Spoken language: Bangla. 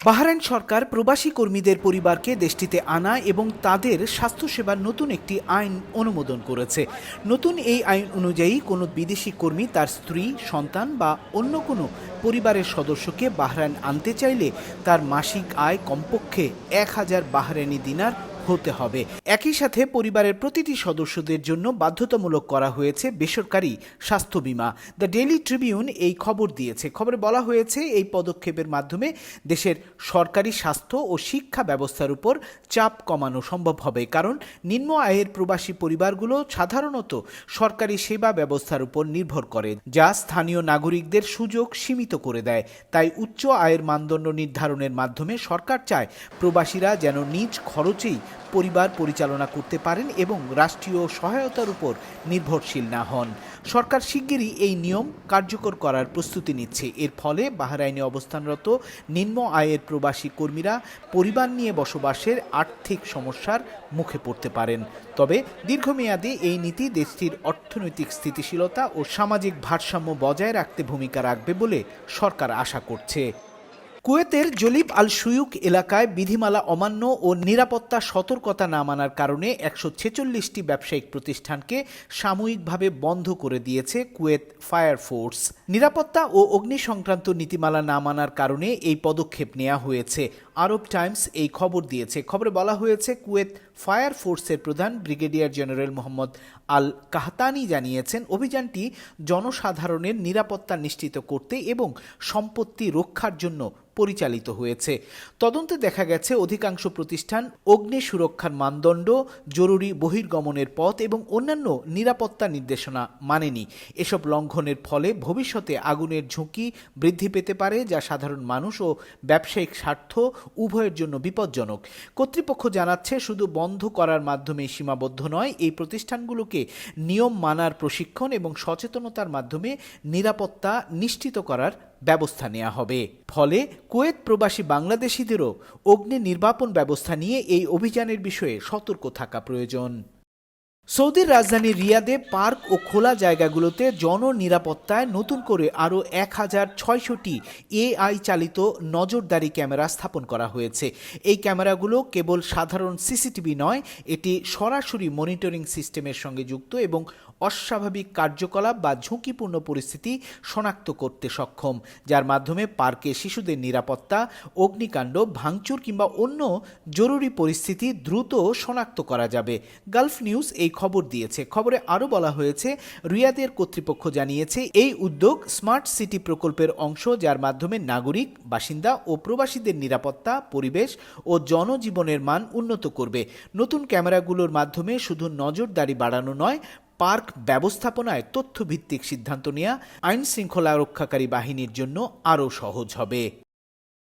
বাহরাইন সরকার প্রবাসী কর্মীদের পরিবারকে দেশটিতে আনা এবং তাদের স্বাস্থ্যসেবার নতুন একটি আইন অনুমোদন করেছে। নতুন এই আইন অনুযায়ী কোনো বিদেশি কর্মী তার স্ত্রী, সন্তান বা অন্য কোনো পরিবারের সদস্যকে বাহরাইন আনতে চাইলে তার মাসিক আয় কমপক্ষে এক হাজার বাহরাইনি দিনার হতে হবে। একই সাথে পরিবারের প্রতিটি সদস্যদের জন্য বাধ্যতামূলক করা হয়েছে বেসরকারি স্বাস্থ্য বীমা। দ্য ডেইলি ট্রিবিউন এই খবর দিয়েছে। খবরে বলা হয়েছে, এই পদক্ষেপের মাধ্যমে দেশের সরকারি স্বাস্থ্য ও শিক্ষা ব্যবস্থার উপর চাপ কমানো সম্ভব হবে। কারণ নিম্ন আয়ের প্রবাসী পরিবারগুলো সাধারণত সরকারি সেবা ব্যবস্থার উপর নির্ভর করে, যা স্থানীয় নাগরিকদের সুযোগ সীমিত করে দেয়। তাই উচ্চ আয়ের মানদণ্ড নির্ধারণের মাধ্যমে সরকার চায় প্রবাসীরা যেন নিজ খরচেই পরিবার পরিচালনা করতে পারেন এবং রাষ্ট্রীয় সহায়তার উপর নির্ভরশীল না হন। সরকার শিগগিরই এই নিয়ম কার্যকর করার প্রস্তুতি নিচ্ছে। এর ফলে বাহরাইনে অবস্থানরত নিম্ন আয়ের প্রবাসী কর্মীরা পরিবার নিয়ে বসবাসের আর্থিক সমস্যার মুখে পড়তে পারেন। তবে দীর্ঘমেয়াদে এই নীতি দেশটির অর্থনৈতিক স্থিতিশীলতা ও সামাজিক ভারসাম্য বজায় রাখতে ভূমিকা রাখবে বলে সরকার আশা করছে। কুয়েতের জলিব আল সুয়ুক এলাকায় বিধিমালা অমান্য ও নিরাপত্তা সতর্কতা না মানার কারণে একশো ছেচল্লিশটি ব্যবসায়িক প্রতিষ্ঠানকে সাময়িকভাবে বন্ধ করে দিয়েছে কুয়েত ফায়ার ফোর্স। নিরাপত্তা ও অগ্নি সংক্রান্ত নীতিমালা না মানার কারণে এই পদক্ষেপ নেওয়া হয়েছে। আরব টাইমস এই খবর দিয়েছে। খবরে বলা হয়েছে, কুয়েত ফায়ার ফোর্সের প্রধান brigadier general Mohammad Al Qahtani জানিয়েছেন, অভিযানটি জনসাধারণের নিরাপত্তা নিশ্চিত করতে এবং সম্পত্তি রক্ষার জন্য পরিচালিত হয়েছে। তদন্তে দেখা গেছে, অধিকাংশ প্রতিষ্ঠান অগ্নি সুরক্ষার মানদণ্ড, জরুরি বহির্গমনের পথ এবং অন্যান্য নিরাপত্তা নির্দেশনা মানেনি। এসব লঙ্ঘনের ফলে ভবিষ্যতে আগুনের ঝুঁকি বৃদ্ধি পেতে পারে, যা সাধারণ মানুষ ও ব্যবসায়িক স্বার্থ উভয়ের জন্য বিপজ্জনক। কর্তৃপক্ষ জানাচ্ছে, শুধু বন্ধ করার মাধ্যমে সীমাবদ্ধ নয়, এই প্রতিষ্ঠানগুলোকে নিয়ম মানার প্রশিক্ষণ এবং সচেতনতার মাধ্যমে নিরাপত্তা নিশ্চিত করার ব্যবস্থা নেওয়া হবে। ফলে কুয়েত প্রবাসী বাংলাদেশিদেরও অগ্নি নির্বাপন ব্যবস্থা নিয়ে এই অভিযানের বিষয়ে সতর্ক থাকা প্রয়োজন। সৌদির রাজধানী রিয়াদে পার্ক ও খোলা জায়গাগুলোতে জননিরাপত্তায় নতুন করে আরও এক হাজার ছয়শটি এআই চালিত নজরদারি ক্যামেরা স্থাপন করা হয়েছে। এই ক্যামেরাগুলো কেবল সাধারণ সিসিটিভি নয়, এটি সরাসরি মনিটরিং সিস্টেমের সঙ্গে যুক্ত এবং অস্বাভাবিক কার্যকলাপ বা ঝুঁকিপূর্ণ পরিস্থিতি শনাক্ত করতে সক্ষম, যার মাধ্যমে পার্কে শিশুদের নিরাপত্তা, অগ্নিকাণ্ড, ভাঙচুর কিংবা অন্য জরুরি পরিস্থিতি দ্রুত শনাক্ত করা যাবে। গালফ নিউজ এই খবর দিয়েছে। খবরে আরও বলা হয়েছে, রিয়াদের কর্তৃপক্ষ জানিয়েছে, এই উদ্যোগ স্মার্ট সিটি প্রকল্পের অংশ যার মাধ্যমে নাগরিক, বাসিন্দা ও প্রবাসীদের নিরাপত্তা, পরিবেশ ও জনজীবনের মান উন্নত করবে। নতুন ক্যামেরাগুলোর মাধ্যমে শুধু নজরদারি বাড়ানো নয়, পার্ক ব্যবস্থাপনায় তথ্যভিত্তিক সিদ্ধান্ত নেওয়া আইন শৃঙ্খলা রক্ষাকারী বাহিনীর জন্য আরও সহজ হবে।